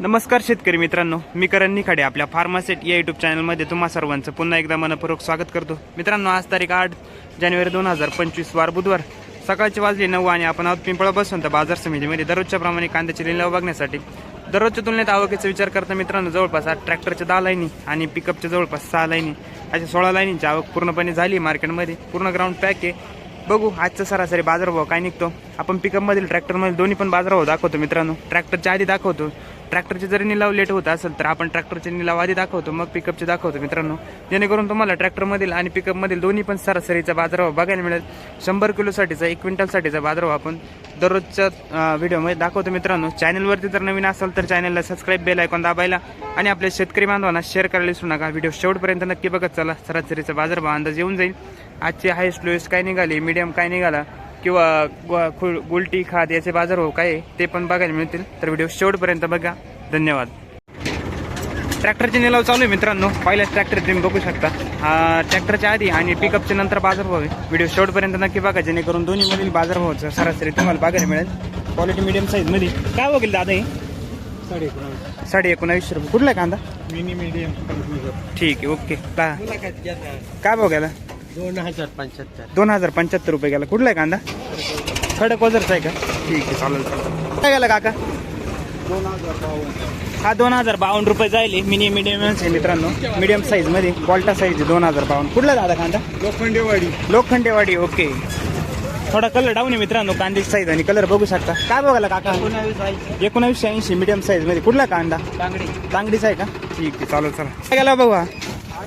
नमस्कार शेतकरी मित्रांनो मी करण निखाडे आपल्या फार्मासेट या युट्यूब चॅनलमध्ये तुम्हा सर्वांचं पुन्हा एकदा मनपूर्वक स्वागत करतो. मित्रांनो आज तारीख आठ जानेवारी दोन हजार पंचवीस वार बुधवार सकाळची वाजली नऊ आणि आपण आहोत पिंपळा तर बाजार समितीमध्ये. दररोजच्या प्रमाणे कांद्याचे लिलाव बघण्यासाठी दररोजच्या तुलनेत आवकेचा विचार करता मित्रांनो जवळपास आठ ट्रॅक्टरच्या दहा लाईनी आणि पिकअपच्या जवळपास सहा लाईनी अशा सोळा लाईनीची आवक पूर्णपणे झाली मार्केटमध्ये. पूर्ण ग्राउंड पॅक आहे. बघू आजचा सरासरी बाजारभाव काय निघतो. आपण पिकअपमधील ट्रॅक्टरमधील दोन्ही पण बाजारभाव दाखवतो मित्रांनो. ट्रॅक्टरच्या आधी दाखवतो. ट्रॅक्टरचे जरी निलाव लेट होत असेल तर आपण ट्रॅक्टरचे निलाव आधी दाखवतो मग पिकअपचे दाखवतो मित्रांनो. जेणेकरून तुम्हाला ट्रॅक्टरमधील आणि पिकअपमधील दोन्ही पण सरासरीचा बाजारभाव बघायला मिळेल. शंभर किलोसाठीचा एक क्विंटलसाठीचा बाजारभाव आपण दररोजच्या व्हिडिओमध्ये दाखवतो मित्रांनो. चॅनलवरती जर नवीन असेल तर चॅनलला सबस्क्राईब बेल ऐकून दाबायला आणि आपल्या शेतकरी बांधवांना शेअर करायला विसरू नका. व्हिडिओ शेवटपर्यंत नक्की बघत चला. सरासरीचा बाजारभाव अंदाज येऊन जाईल. आजची हायस्ट लोएस्ट काय निघाली? मीडियम काय निघाला? किंवा गु- गुलटी खाद याचे बाजारभाव काय आहे ते पण बघायला मिळतील. तर व्हिडिओ शेवटपर्यंत बघा. धन्यवाद. ट्रॅक्टरचे निलाव चालू आहे मित्रांनो. पहिल्याच ट्रॅक्टर तुम्ही बघू शकता. हा ट्रॅक्टरच्या आधी आणि पिकअपच्या नंतर बाजारभाव आहे. व्हिडिओ शेवटपर्यंत नक्की बघा जेणेकरून दोन्हीमधील बाजारभावाचं सरासरी तुम्हाला बघायला मिळेल. क्वालिटी मिडियम साईजमध्ये काय बघेल दादा हे? साडे एकोणावीस साडे एकोणावीसशे रुपये. कुठला कांदा? मिनी मीडियम ठीक आहे ओके. काय बघायला दोन हजार पंच्याहत्तर. दोन हजार पंच्याहत्तर रुपये गेला. कुठला आहे कांदा? खडक वजरचा आहे का? ठीक आहे चालेल चालेल. काय गेला काका? दोन हजार बावन्न हा दोन हजार बावन्न रुपये जाईल मिनी मिडियम आहे मित्रांनो. मिडियम साईजमध्ये क्वाल्टा साईज दोन हजार बावन्न. कुठला दादा कांदा? लोखंडेवाडी. लोखंडेवाडी ओके. थोडा कलर डाऊन आहे मित्रांनो कांद्याची साईज आणि कलर बघू शकता. काय बघायला काका? एकोणावीसशे ऐंशी मिडियम साईजमध्ये. कुठला कांदा? तांगडी. चांगलीच आहे का? ठीक आहे चालेल चला काय गेला बघा आज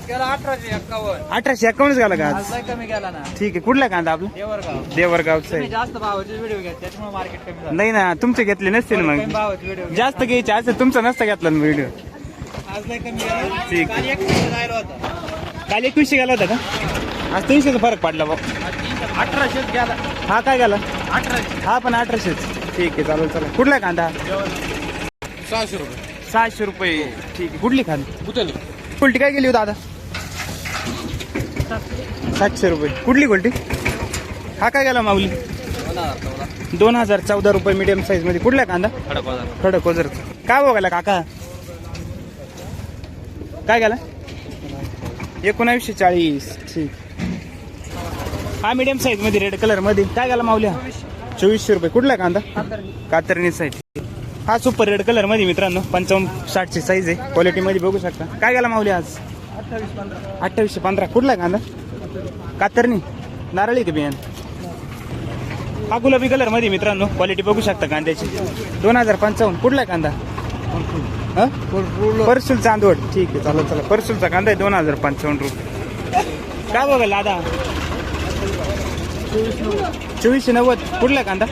गेला अठराशे एक्कावन्न अठराशे एकावन्नच गेला का आज? आज लय कमी गेला ना. ठीक आहे. कुठला कांदा आपला? देवरगाव. देवरगावचा तुम्ही आहे जास्त भावाचे व्हिडिओ घ्या त्याच्यामुळे मार्केट कमी झालं. नाही ना तुमचे घेतले नसतील कमी मग. भावाचे व्हिडिओ जास्त घ्यायचे असं तुमचा नसता घेतला ना व्हिडिओ आज लय कमी गेला. ठीक. काल एक राहिला होता. काल एकवीसशे गेला होता का? आज तीनशेचा फरक पडला बघ. अठराशेच गेला. हा काय गेला? अठराशे. हा पण अठराशेच. ठीक आहे चालेल चालेल. कुठला कांदा? सहाशे रुपये. सहाशे रुपये. ठीक आहे. कुठली खांदा कुठली कुलटी काय गेली हो दादा? सातशे रुपये. कुठली क्वालिटी हा काय गेला माऊली? दोन हजार चौदा रुपये मीडियम साईजमध्ये. कुठला कांदा? खडक वजर काय बघायला हो काका? काय गेला? एकोणावीसशे चाळीस. ठीक. हा मीडियम साईजमध्ये रेड कलरमध्ये. काय गेला माऊल्या चोवीसशे रुपये. कुठला कांदा? कातरणी साईज हा सुपर रेड कलरमध्ये मित्रांनो. पंचावन्न साठची साईज आहे. क्वालिटी मध्ये बघू शकता. काय गेला माऊली आज? अठ्ठावीसशे पंधरा. कुठला कांदा? कातरणी. नारळी का बियाण? हा गुलाबी कलरमध्ये मित्रांनो. क्वालिटी बघू शकता कांद्याची. दोन हजार पंचावन्न. कुठला कांदा? हं? परसूल चांदवड. ठीक आहे चला चला. परसूलचा कांदा आहे दोन हजार पंचावन्न रुपये. काय बघा लादा? चोवीसशे नव्वद. कुठला कांदा?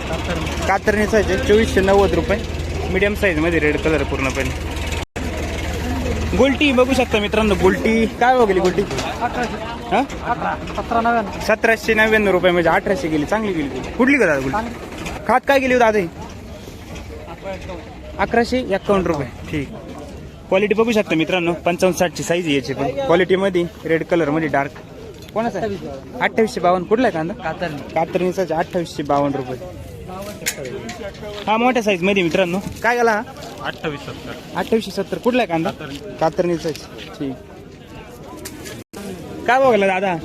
कातरणीचा आहे. चोवीसशे नव्वद रुपये. मीडियम साईजमध्ये रेड कलर पूर्णपणे. गोल्टी बघू शकता मित्रांनो गोल्टी. काय गोल्टी? हा? सतरा नव्याण्णव सतराशे नव्याण्णव रुपये म्हणजे अठराशे गेली चांगली गेली. कुठली का दादा गोल्टी? खात काय गेली हो दादा? अकराशे एक्कावन्न रुपये. ठीक. क्वालिटी बघू शकता मित्रांनो पंचावन्न साठची साईज याची पण. क्वालिटीमध्ये रेड कलरमध्ये डार्क कोणाचा? अठ्ठावीसशे बावन्न. कुठला आहे कांदा? कातरणी. कातरणीचा अठ्ठावीसशे बावन्न रुपये. हा मोठ्या साईजमध्ये मित्रांनो. काय गेला? हा अठ्ठावीस सत्तर. अठ्ठावीसशे सत्तर. कुठला आहे कांदा? कातरणीचा ठीक. काय बघायला दादा?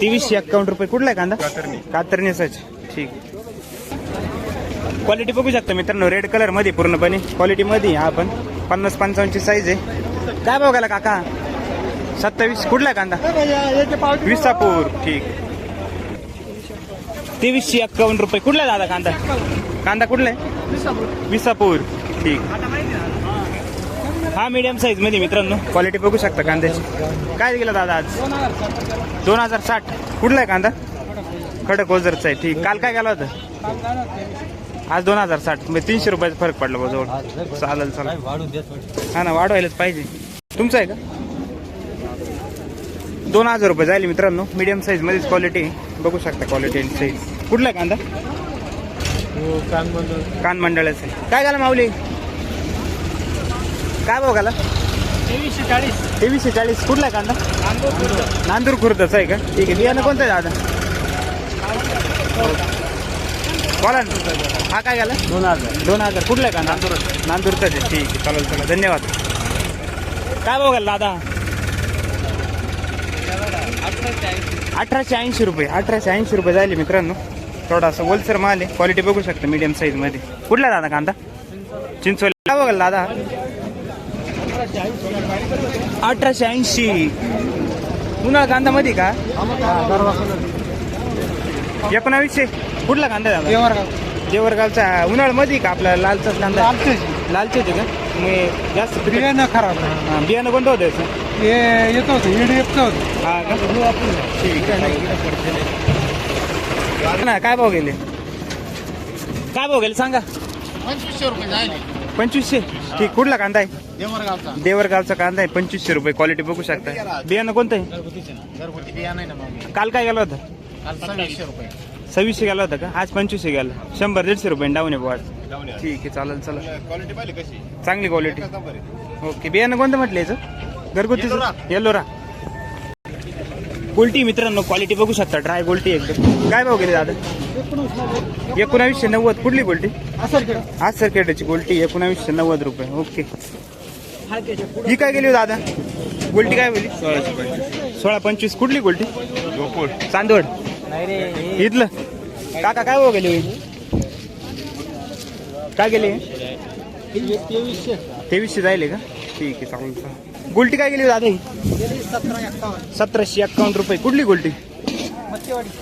तेवीसशे एक्कावन्न रुपये. कुठला आहे कांदा? कातरणीचाच ठीक. क्वालिटी बघू शकता मित्रांनो. रेड कलरमध्ये पूर्णपणे. क्वालिटी मध्ये हा पण पन्नास पंचावन्नची साईज आहे. काय बघायला काका? सत्तावीस. कुठला आहे कांदा? विसापूर. ठीक. तेवीसशे एक्कावन्न रुपये. कुठला आहे दादा कांदा? कांदा कुठला आहे? विसापूर. ठीक. हा मीडियम साईजमध्ये मित्रांनो क्वालिटी बघू शकता कांद्याची. काय गेला दादा आज? दोन हजार साठ. कुठला आहे कांदा? खडक ओझरचा आहे. ठीक. काल काय गेला होता? आज दोन हजार साठ. म्हणजे तीनशे रुपयाचा फरक पडला बा जवळ. चालेल चालेल. हा ना वाढवायलाच पाहिजे. तुमचं आहे का? दोन हजार रुपये जाईल मित्रांनो. मीडियम साईज मध्येच क्वालिटी बघू शकता क्वालिटी आणि साईज कुठला आहे कांदा? हो कानमंडळ कान मंडळाचं आहे. काय झालं माऊली? काय भाव घाला तेवीसशे चाळीस. तेवीसशे चाळीस. कुठला आहे कांदा? नांदूर खुर्दचा आहे का? ठीक आहे. बियाणं कोणतं आहे दादा? बोला ना. हा काय झालं? दोन हजार. दोन हजार. कुठला आहे का नांदूर नांदूरचा आहे. ठीक आहे. चालेल चला धन्यवाद. काय बघाल दादा? अठराशे ऐंशी रुपये अठराशे ऐंशी रुपये झाले मित्रांनो. थोडासा होलसेल माल आहे. क्वालिटी बघू शकता मीडियम साईजमध्ये. कुठला दादा कांदा? चिंचोली. बघाल दादा? अठराशे ऐंशी. उन्हाळा कांदा मध्ये का? एकोणावीसशे. कुठला कांदा दादा? जेवरगावचा उन्हाळ्यामध्ये का आपला लालचाच कांदा लालचे होते का? मी जास्त बियाणं खराब बियाणं कोणतं होतं? हे येत होतं ईडीएफचं होतं. हा का? ठीक आहे ना काय भाव गेले? काय भाव गेले सांगा. पंचवीसशे रुपये जायले. पंचवीसशे? ठीक कुठला कांदा आहे? देवरगावचा. देवरगावचा कांदा आहे पंचवीसशे रुपये. क्वालिटी बघू शकता. बियाणं कोणतं आहे? घरगुती बिया नाही ना मग. काल काय गेला होता? काल सव्वीसशे रुपये. सव्वीसशे गेला होता का? आज पंचवीसशे गेला. शंभर दीडशे रुपये डाऊन आहे बुवा ठीक आहे चालेल चला. क्वालिटी पाहिली कशी? चांगली क्वालिटी ओके बियाणं कोणतं म्हटलं याचं? घरगुती येलोरा. गोल्टी मित्रांनो क्वालिटी बघू शकता. ड्राय गोल्टी एकदम. काय भाव गेली दादा? एकोणावीसशे नव्वद. कुठली गोल्टी? आज सरकेटाची गोल्टी एकोणावीसशे नव्वद रुपये. ओके. ही काय गेली हो दादा? गोल्टी काय बोलली? सोळा पंचवीस. कुठली गोल्टी? चांदवड. इथलं. काका काय भाव गेली होईल काय गेली? तेवीसशे. तेवीसशे जायले का? ठीक आहे चालेल चालेल गोल्टी काय गेली दादा? ही एक्कावन्न सतराशे एकावन्न रुपये. कुठली गोल्टी?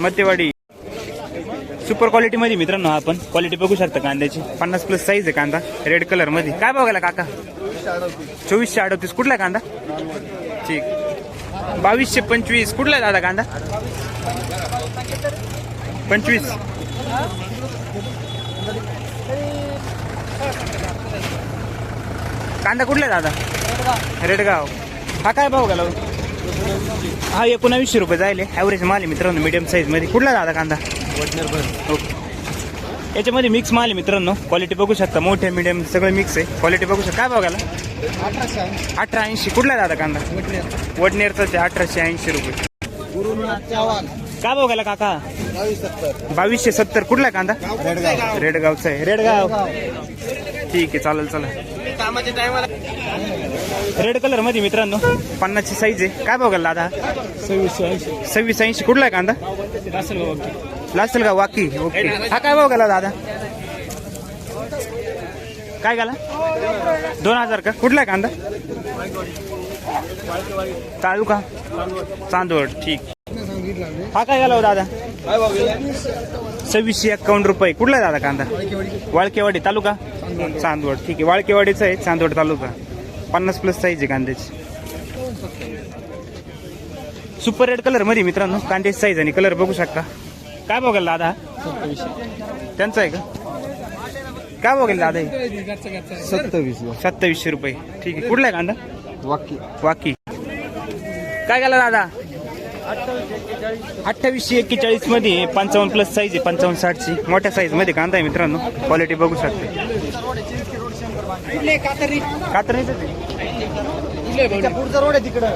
मत्यवाडी सुपर क्वालिटी मध्ये मित्रांनो आपण. क्वालिटी बघू शकता कांद्याची. पन्नास प्लस साईज आहे कांदा. रेड कलरमध्ये. काय बघायला काका? चोवीसशे अडतीस. कुठला कांदा? ठीक. बावीसशे पंचवीस. कुठला आहे दादा कांदा? पंचवीस. कांदा कुठला आहे दादा? रेडगाव. हा काय भाव गेला? हो? एकोणावीसशे रुपये जायले. ॲव्हरेज माल आहे मित्रांनो मीडियम साईजमध्ये. कुठला दादा कांदा? ओके याच्यामध्ये मिक्स माल आहे मित्रांनो. क्वालिटी बघू शकता. मोठे मीडियम सगळं मिक्स आहे. क्वालिटी बघू शकता. काय भाव ऐंशी अठरा ऐंशी. कुठला आहे दादा कांदा? वडनेरचाच आहे अठराशे ऐंशी रुपये. काय भाव गेला काका? बावीसशे सत्तर. कुठला आहे कांदा? रेडगाव. रेडगावचा आहे. रेडगाव. ठीक आहे चालेल चला. रेड कलरमध्ये मित्रांनो. पन्नासची साईज आहे. काय भाव गेला दादा? सव्वीसशे ऐंशी. सव्वीस ऐंशी. कुठला आहे कांदा? लासेल का वाकी. ओके हा काय भाव गेला दादा? काय गेला? दोन हजार का? कुठला आहे कांदा? तालुका? चांदवड. ठीक. हा काय गेला हो दादा? सव्वीसशे एक्कावन्न रुपये. कुठला दादा कांदा? वाळकेवाडी. तालुका? चांदवड. ठीक आहे. वाळकेवाडीचा आहे चांदवड तालुका. पन्नास प्लस साईज आहे कांद्याची. सुपर रेड कलरमध्ये मित्रांनो कांद्याची साईज आणि कलर बघू शकता. काय बघाल दादा? त्यांचा आहे का? काय बघेल दादा? सत्तावीस. सत्तावीसशे रुपये. ठीक आहे. कुठला आहे कांदा? वाक्य वाकी. काय गेला दादा? अठ्ठावीसशे एक्केचाळीसमध्ये पंचावन्न प्लस साईज आहे पंचावन्न साठची. मोठ्या साईजमध्ये कांदा आहे मित्रांनो. क्वालिटी बघू शकते. कातरणीच पुढचा रोड आहे तिकडं.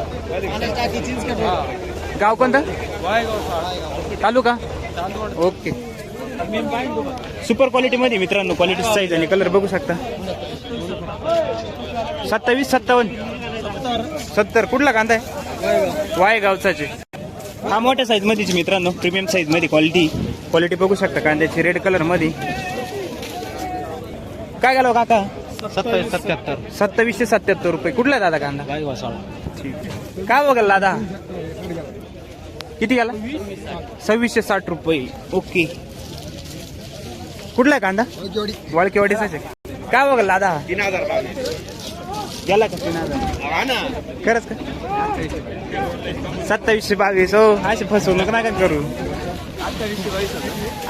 गाव कोणतं? तालुका? ओके. सुपर क्वालिटी मध्ये मित्रांनो क्वालिटी साईज आणि कलर बघू शकता. सत्तावीस सत्तावन्न. सत्तर. कुठला कांदा आहे? वाय गावचाचे हा मोठ्या साईज मध्येच मित्रांनो. प्रीमियम साईजमध्ये क्वालिटी क्वालिटी बघू शकता कांद्याची रेड कलरमध्ये. काय घालाव काका? सत्तावीस सत्याहत्तर. सत्तावीसशे सत्याहत्तर रुपये. कुठला दादा कांदा? गाई वासाळ. ठीक काय बघाल दादा? किती गेला सव्वीसशे साठ रुपये. ओके. कुठला आहे कांदा? वाळकेवाडीचाच आहे. काय बघाल दादा? तीन हजार गेला का खरंच का? सत्तावीसशे बावीस हो. अशी फसवणूक नका करू?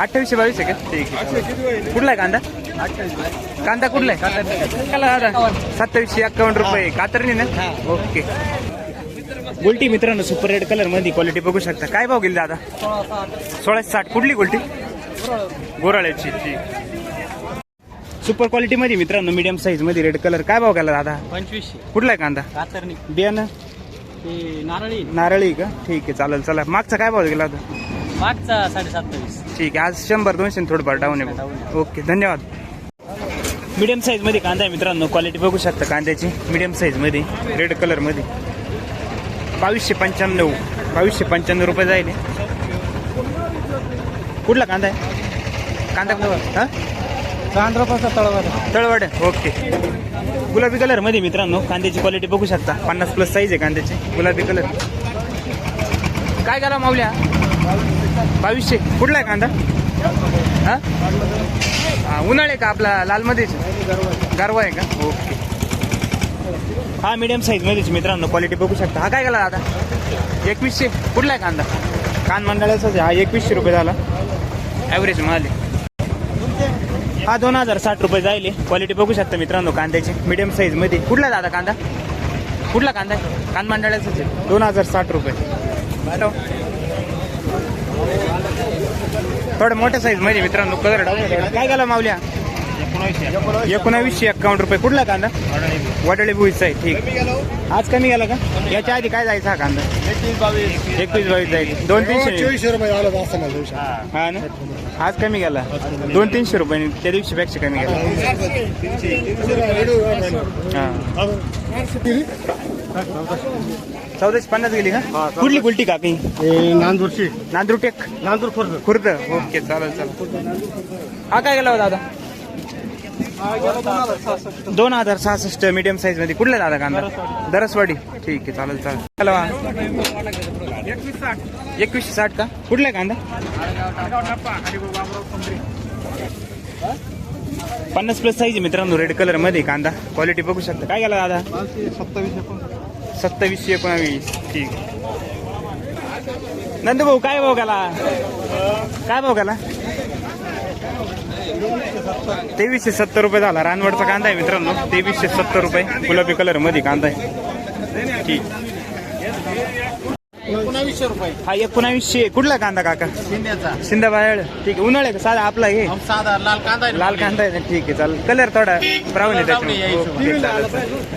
अठ्ठावीसशे बावीस आहे का? ठीक आहे. कुठला आहे कांदा? कांदा कुठला आहे? सत्तावीसशे एक्कावन्न रुपये. कातरणी ना? ओके. गोल्टी मित्रांनो सुपर रेड कलरमध्ये क्वालिटी बघू शकता. काय भाव गेली दादा? सोळाशे साठ. कुठली गोल्टी? गोराळ्याची ठीक. सुपर क्वालिटी मध्ये मित्रांनो मीडियम साईजमध्ये रेड कलर काय भाव गेला दादा? पंचवीसशे. कुठला आहे कांदा? कातरणी. बियाणं? ते नारळी. नारळी का? ठीक आहे चालेल चला. मागचा काय भाव गेला होता? मागचा साडेसत्तावीस. ठीक आहे आज शंभर दोनशे आणि थोडंफार डाऊन आहे ओके धन्यवाद. मीडियम साईजमध्ये कांदा आहे मित्रांनो क्वालिटी बघू शकता कांद्याची. मीडियम साईजमध्ये रेड कलरमध्ये बावीसशे पंच्याण्णव बावीसशे पंच्याण्णव रुपये जाईल. कुठला कांदा आहे? कांदा हां? तळवार तळवाड. ओके. गुलाबी कलरमध्ये मित्रांनो कांद्याची क्वालिटी बघू शकता. पन्नास प्लस साईज आहे कांद्याची. गुलाबी कलर काय करा माऊल्या? बावीसशे. कुठला आहे कांदा? हा? हा, उन्हाळे का आपला? लालमध्येच? गारवा आहे का? ओके. हा मीडियम साईज मध्येच मित्रांनो क्वालिटी बघू शकता. हा काय गेला दादा एकवीसशे. कुठला आहे कांदा? कान मंडळाचाच आहे. हा एकवीसशे रुपये झाला. ॲव्हरेज माल आहे. हा दोन हजार साठ रुपये जाईल क्वालिटी बघू शकता मित्रांनो कांद्याची. मिडियम साईजमध्ये. कुठला दादा कांदा? कुठला कांदा कान मांडळाचाच आहे. दोन हजार साठ रुपये. हॅलो. थोडं मोठ्या साईजमध्ये मित्रांनो कलर काय गेला माऊल्या? एकोणावीसशे एक्कावन्न रुपये. कुठला कांदा? वडळे भुईचा आहे. ठीक. आज कमी गेला का? याच्या आधी काय जायचा हा कांदा? एकवीस बावीस. जाईल. दोन तीनशे. दिवशी हा. ना? आज कमी गेला. दोन तीनशे रुपये त्या दिवशी पेक्षा कमी गेला. हा. चौदाशे पन्नास गेली का? कुठली कुलटी काकी? नांदूरची. नांदूर टेक नांदूर खुर्द. खुर्द. ओके चालेल चालेल. हा काय गेला हो दादा? दोन हजार सहासष्ट मीडियम साईजमध्ये. कुठला दादा कांदा? दरसवाडी. ठीक आहे चालेल चालेल. हॅलो एकवीसशे साठ का? कुठला आहे कांदा? पन्नास प्लस साईज मित्रांनो रेड कलरमध्ये कांदा. क्वालिटी बघू शकता. काय गेला दादा? सत्तावीस सत्तावीसशे एकोणावीस. ठीक नंद भाऊ काय भाऊ गेला? काय भाऊ गेला? तेवीसशे सत्तर रुपये झाला. रानवडचा कांदा आहे मित्रांनो. तेवीसशे सत्तर रुपये. गुलाबी कलरमध्ये कांदा आहे. ठीक. एकोणावीसशे रुपये. हा एकोणावीसशे. कुठला कांदा काका? शिंद्याचा. शिंदाबाळ ठीक आहे. उन्हाळे का साधा आपला हे साधा लाल कांदा आहे. लाल कांदा आहे ना. ठीक आहे चालेल. कलर थोडा ब्राऊन आहे.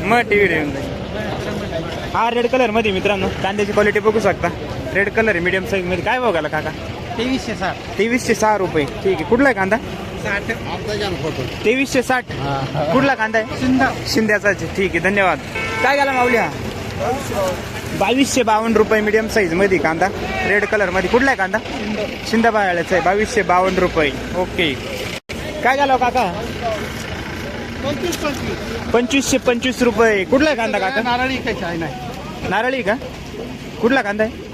मग टीव्ही येऊन जाईल. हा रेड कलरमध्ये मित्रांनो. कांद्याची क्वालिटी बघू शकता. रेड कलर आहे मीडियम साईजमध्ये. काय बघायला काका? तेवीसशे साठ. तेवीसशे सहा रुपये. ठीक आहे. कुठला आहे कांदा? साठ. फोटो. तेवीसशे साठ. कुठला कांदा आहे? शिंदा. शिंद्याचाच आहे. ठीक आहे धन्यवाद. काय गेला माऊली हा? बावीसशे बावन्न रुपये मीडियम साईजमध्ये कांदा. रेड कलरमध्ये कुठला आहे कांदा? शिंदा. बायाळ्याचा आहे. बावीसशे बावन्न रुपये. ओके. काय झालं काका? पंचवीसशे पंचवीस रुपये. कुठला आहे कांदा काका? नारळी आहे नाही. नारळी का? कुठला कांदा आहे?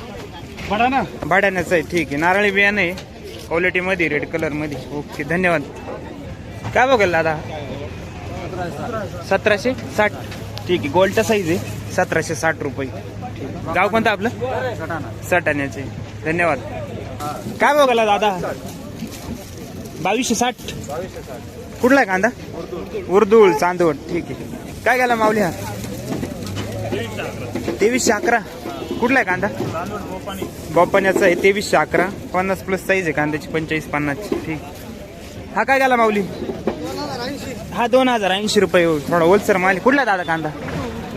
बडा ना भाड्याण्याचं आहे. ठीक आहे. नारळी बियाणं आहे. क्वालिटीमध्ये रेड कलरमध्ये ओके धन्यवाद. काय बघेल दादा? सतराशे साठ. ठीक आहे गोल्डचा साईज आहे. सतराशे साठ रुपये. गाव कोणतं आपलं? सटाण्याचे. धन्यवाद. काय बघायला दादा? बावीसशे साठ. कुठला आहे कांदा? उर्दूळ चांदवड. ठीक आहे. काय गेला माऊली हा? तेवीसशे अकरा. कुठला आहे कांदा? बॉपण्याचा आहे तेवीसशे अकरा. पन्नास प्लस साईज आहे कांद्याची पंचेचाळीस पन्नासची. ठीक. हा काय झाला माऊली? हा दोन हजार ऐंशी रुपये हो. थोडा होलसर माल कुठला दादा कांदा?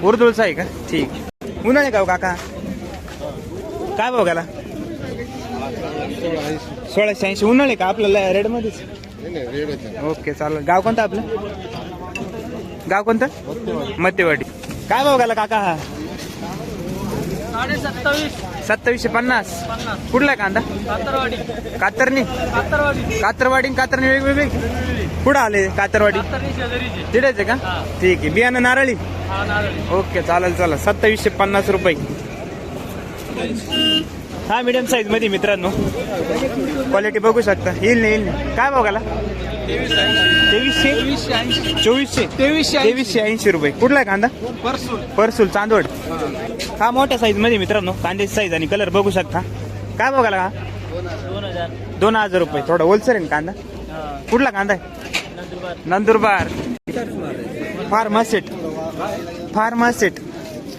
उर्दुळचा आहे का? ठीक. उन्हाळे का हो काका? काय भाऊ गेला? सोळाशे ऐंशी. उन्हाळे का आपल्याला रेडमध्येच ओके चालेल. गाव कोणतं आपलं? गाव कोणतं? मतेवाडी काय भाऊ गेला काका हा? सत्तावीसशे पन्नास. कुठला आहे कांदा? कातरणी. कातरवाडी. आणि कातरणी वेगवेगळी? कुठं आले कातरवाडी? तिथेच आहे का? ठीक आहे. बियाणं नारळी. ओके चालेल चालेल. सत्तावीसशे पन्नास रुपये. हा मीडियम साईजमध्ये मित्रांनो. क्वालिटी बघू शकता. येईल नाही येईल नाही. काय बघायला तेवीसशे? चोवीसशे. तेवीसशे तेवीसशे ऐंशी रुपये. कुठला आहे कांदा? परसून. परसूल चांदवड. हा मोठ्या साईजमध्ये मित्रांनो. कांद्याची साईज आणि कलर बघू शकता. काय बघायला हा? दोन हजार रुपये. थोडा होलसेल आहे कांदा? कुठला कांदा आहे? नंदुरबार. फार्मासेट फार्मासेट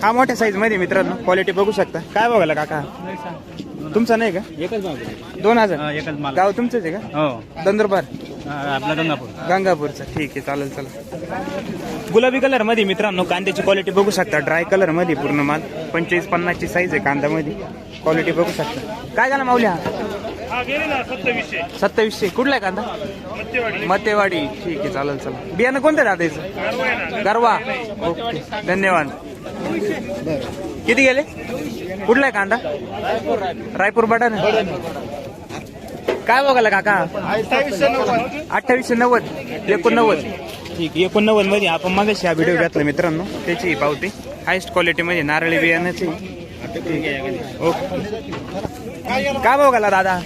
हा मोठ्या साईजमध्ये मित्रांनो. क्वालिटी बघू शकता. काय बघायला काका? तुमचा नाही का? एकच दोन हजार. एकच माल गाव तुमचंच आहे का? हो. नंदुरबार आपला गंगापूर गंगापूरचा. ठीक आहे चालेल चला गुलाबी कलरमध्ये मित्रांनो कांद्याची क्वालिटी बघू शकता. ड्राय कलरमध्ये पूर्ण माल. पंचेचाळीस पन्नासची साईज आहे कांद्यामध्ये. क्वालिटी बघू शकता. काय झालं माऊली हा? सत्तावीसशे. कुठला आहे कांदा? मतेवाडी ठीक आहे चालेल चालेल. बियाणं कोणतं दादा याचं? गरवा ओके धन्यवाद. किती गेले? कुठला आहे कांदा? रायपूर बटन काय बघायला काका? अठ्ठावीसशे नव्वद. एकोणनव्वद. ठीक एकोणनव्वदमध्ये आपण मागाशी हा व्हिडिओ घातला मित्रांनो. त्याची पावती. हायस्ट क्वालिटी मध्ये नारळी बियाण्याची. ओके. काय बघायला दादा?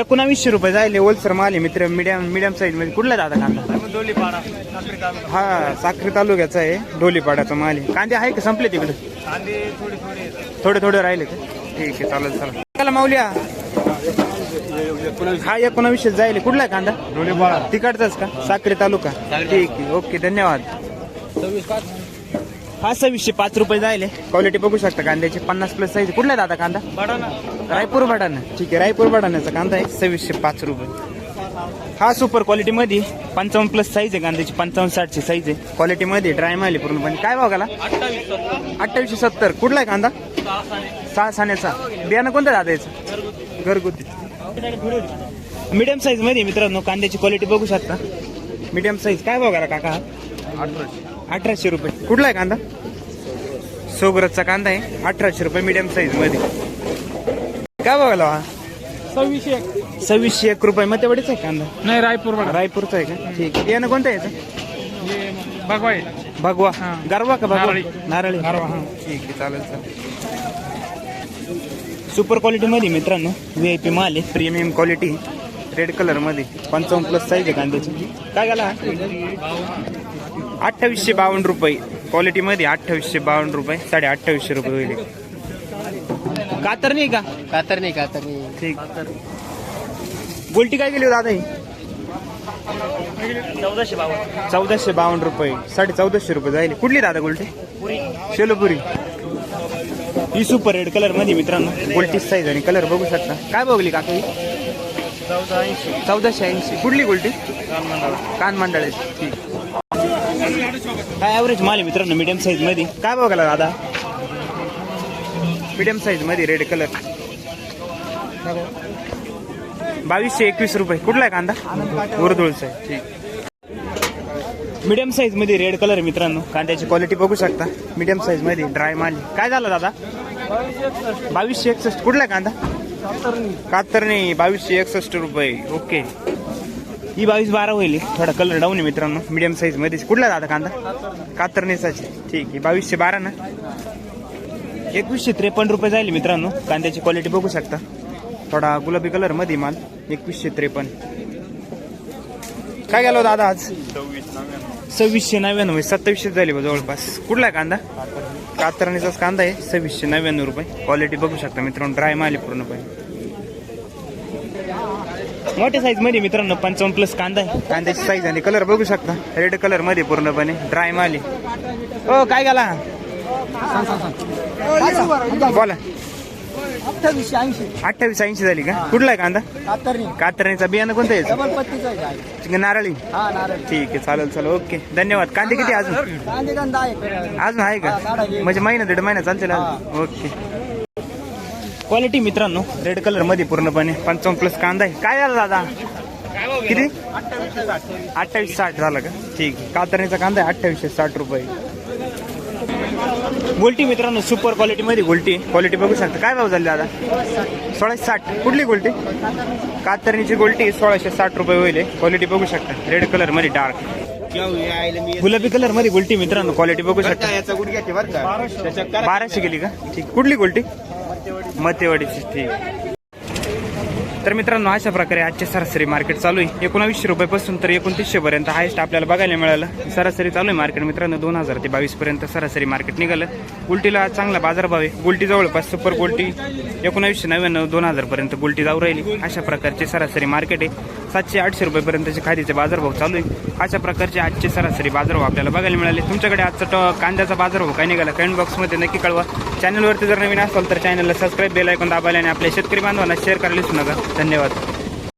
एकोणावीसशे रुपये जायले होलसेल माल मित्र मीडियम मीडियम साईजमध्ये. कुठला दादा कांदा? हा साखरी तालुक्याचा आहे डोलीपाड्याचा माल आहे. कांदे आहे का? संपले तिकडे? थोडे थोडे राहिले का? ठीक आहे चालेल चालेल. चला माऊल्या हा. एकोणावीसशे जायले. कुठला आहे कांदा तिकडचाच का? साखरी तालुका. ठीक आहे ओके धन्यवाद. हा सव्वीसशे पाच रुपये जायले. क्वालिटी बघू शकता कांद्याची. पन्नास प्लस साईज कुठला आहे दादा कांदा? रायपूर बटाणा ठीक आहे रायपूर बटाण्याचा कांदा आहे. सव्वीसशे पाच रुपये. हा सुपर क्वालिटी मध्ये पंचावन्न प्लस साईज आहे कांद्याची. पंचावन्न साठची साईज आहे. क्वालिटी मध्ये ड्राय माल पूर्णपणे. काय भाव गेला? अठ्ठावीसशे सत्तर. कुठला आहे कांदा? सहा साण्याचा बियाणं कोणतं दादा याचं? घरगुती. मीडियम साईजमध्ये मित्रांनो कांद्याची क्वालिटी बघू शकता. मीडियम साईज काय भाव गेला काका? अठराशे. रुपये. कुठला आहे कांदा? सोगरजचा कांदा आहे. अठराशे रुपये मीडियम साईजमध्ये. काय बघायला हा? सव्वीसशे सव्वीसशे एक रुपये. मग तेवढेच आहे कांदा? नाही रायपूर रायपूरचा आहे का? ठीक आहे. बियाणं कोणतं आहे याचं? बघवाय भगवा हा. गरवा का भगवा? नारळी. हा. ठीक आहे चालेल चालेल. सुपर क्वालिटी मध्ये मित्रांनो व्ही आय पी माल आहे. प्रीमियम क्वालिटी रेड कलरमध्ये. पंचावन्न प्लस साईज आहे कांद्याची. काय झाला अठ्ठावीसशे बावन्न रुपये. क्वालिटी मध्ये अठ्ठावीसशे बावन्न रुपये साडे अठ्ठावीसशे रुपये होईल. कातर नाही का? कातर नाही कातर नाही ठीक. गोल्टी काय गेली हो दादा ही? चौदाशे बावन्न. रुपये. साडे चौदाशे रुपये जाईल. कुठली दादा गोल्टी? शेलोपुरी. ही सुपर रेड कलरमध्ये मित्रांनो. गोल्टी साईज आणि कलर बघू शकता. काय बघली काका? ही चौदाशे ऐंशी. कुठली गोल्टी? कान मंडळ आहे. ठीक. काय ॲव्हरेज माल आहे मित्रांनो मीडियम साईजमध्ये? काय बघायला दादा? मीडियम साईजमध्ये रेड कलर बावीसशे एकवीस रुपये. कुठला आहे कांदा? उरदुळचा आहे. ठीक मीडियम साईजमध्ये रेड कलर आहे मित्रांनो. कांद्याची क्वालिटी बघू शकता. मीडियम साईजमध्ये ड्राय माल काय झालं दादा? बावीसशे एकसष्ट. कुठला आहे कांदा? कातरणी. बावीसशे एकसष्ट रुपये. ओके ही बावीस बारा होईल. थोडा कलर डाऊन आहे मित्रांनो. मिडियम साईजमध्ये. कुठला दादा कांदा? कातरनेसाचे ठीक आहे. बावीसशे बारा ना? एकवीसशे त्रेपन्न रुपये जाईल मित्रांनो. कांद्याची क्वालिटी बघू शकता. थोडा गुलाबी कलरमध्ये माल. एकवीसशे त्रेपन्न. काय गेलो हो दादा आज? सव्वीसशे नव्याण्णव सत्तावीसशे झाले बा जवळपास. कुठला कांदा? कातरणीचाच कांदा आहे. सव्वीसशे नव्याण्णव रुपये. क्वालिटी बघू शकता मित्रांनो. ड्राय माल आहे पूर्णपणे. मोठ्या साईजमध्ये मित्रांनो पंचावन्न प्लस कांदा आहे. कांद्याची साईज आणि कलर बघू शकता. रेड कलरमध्ये पूर्णपणे ड्राय माल आहे. हो काय गेला? बोला. अठ्ठावीसशे ऐंशी अठ्ठावीस ऐंशी झाली का? कुठला आहे कांदा? कातरणीचा बियाणं कोणतं यायचं डबल पत्तीचा आहे नारळी? हा नारळ. ठीक आहे चालेल चालेल. ओके. धन्यवाद. कांदे किती अजून? कांदे कांदा आहे. अजून आहे का. म्हणजे महिना दीड महिना चालतील ओके. क्वालिटी मित्रांनो. रेड कलरमध्ये पूर्णपणे. पंचावन्न प्लस कांदा आहे. काय झालं दादा? किती? अठ्ठावीस साठ झालं का? ठीक आहे. कातरणीचा कांदा आहे अठ्ठावीसशे साठ रुपये. गोल्टी मित्रांनो सुपर क्वालिटी मध्ये गोल्टी क्वालिटी बघू शकता. काय भाव झाली दादा? सोळाशे साठ. कुठली गोल्टी कातरणीची गोल्टी सोळाशे साठ रुपये होईल क्वालिटी बघू शकता. रेड कलरमध्ये डार्क गुलाबी कलरमध्ये गोल्टी मित्रांनो क्वालिटी बघू शकता. याचा गुडघ्याची बरं का? त्याच्या बाराशे गेली का? ठीक. कुठली गोल्टी मतेवाडीची ठीक तर मित्रांनो अशा प्रकारे आजचे सरासरी मार्केट चालू आहे. एकोणावीसशे रुपयापासून तर एकोणतीसशे पर्यंत हायस्ट आपल्याला बघायला मिळालं. सरासरी चालू आहे मार्केट मित्रांनो दोन हजार ते बावीस पर्यंत सरासरी मार्केट निघालं. गुलटीला चांगला बाजारभाव आहे. गुलटी जवळपास सुपर गुलटी एकोणावीसशे नव्याण्णव दोन हजार पर्यंत गुलटी जाऊ राहिली. अशा प्रकारचे सरासरी मार्केट आहे. सातशे आठशे रुपयेपर्यंतचे खादीचे बाजारभाव चालू आहे. अशा प्रकारचे आजचे सरासरी बाजारभाव आपल्याला बघायला मिळाले. तुमच्याकडे आजचा ट- कांद्याचा बाजारभाव काय निघाला? कमेंट बॉक्समध्ये नक्की कळवा. चॅनलवरती जर नवीन असाल तर चॅनलला सबस्क्राईब बेल ऐकून दाबायला आणि आपल्या शेतकरी बांधवांना शेअर करायला विसरू नका. धन्यवाद.